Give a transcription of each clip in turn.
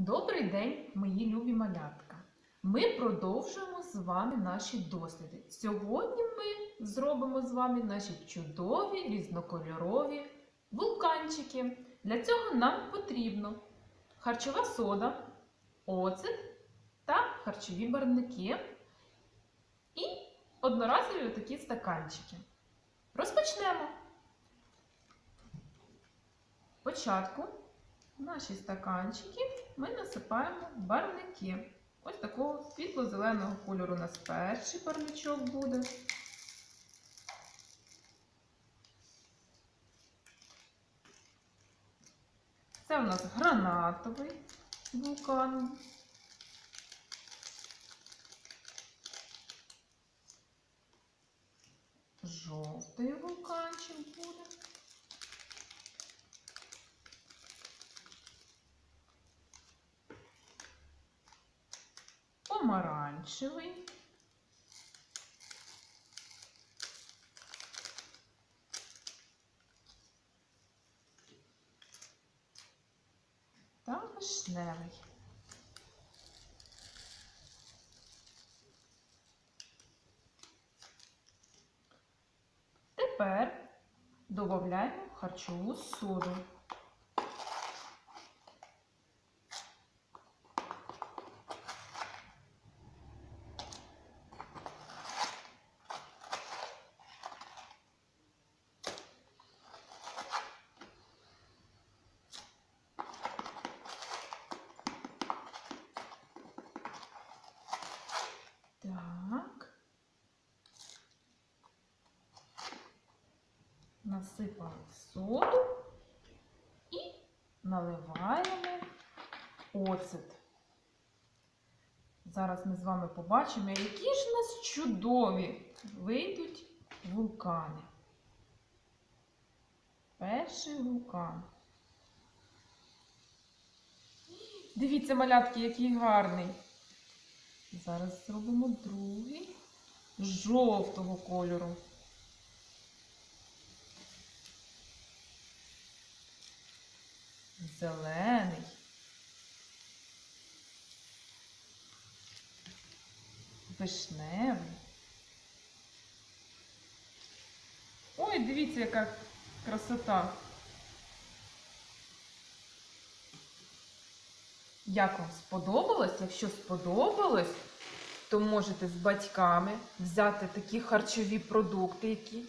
Добрий день, мої любі малятка! Ми продовжуємо з вами наші досліди. Сьогодні ми зробимо з вами наші чудові різнокольорові вулканчики. Для цього нам потрібно харчова сода, оцет та харчові барвники і одноразові такі стаканчики. Розпочнемо. Спочатку наші стаканчики ми насипаємо барвники. Ось такого світло-зеленого кольору у нас перший барвничок буде. Це у нас гранатовий вулкан. Жовтий вулканчик буде. Помаранчевий. Та вишневий. Тепер додаємо харчову соду. Насипали соду і наливаємо оцет. Зараз ми з вами побачимо, які ж у нас чудові вийдуть вулкани. Перший вулкан. Дивіться, малятки, який гарний. Зараз зробимо другий жовтого кольору. Зелений. Вишневий. Ой, дивіться, яка красота. Як вам сподобалось? Якщо сподобалось, то можете з батьками взяти такі харчові продукти, які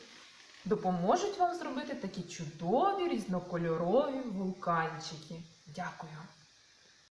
допоможуть вам зробити такі чудові різнокольорові вулканчики. Дякую!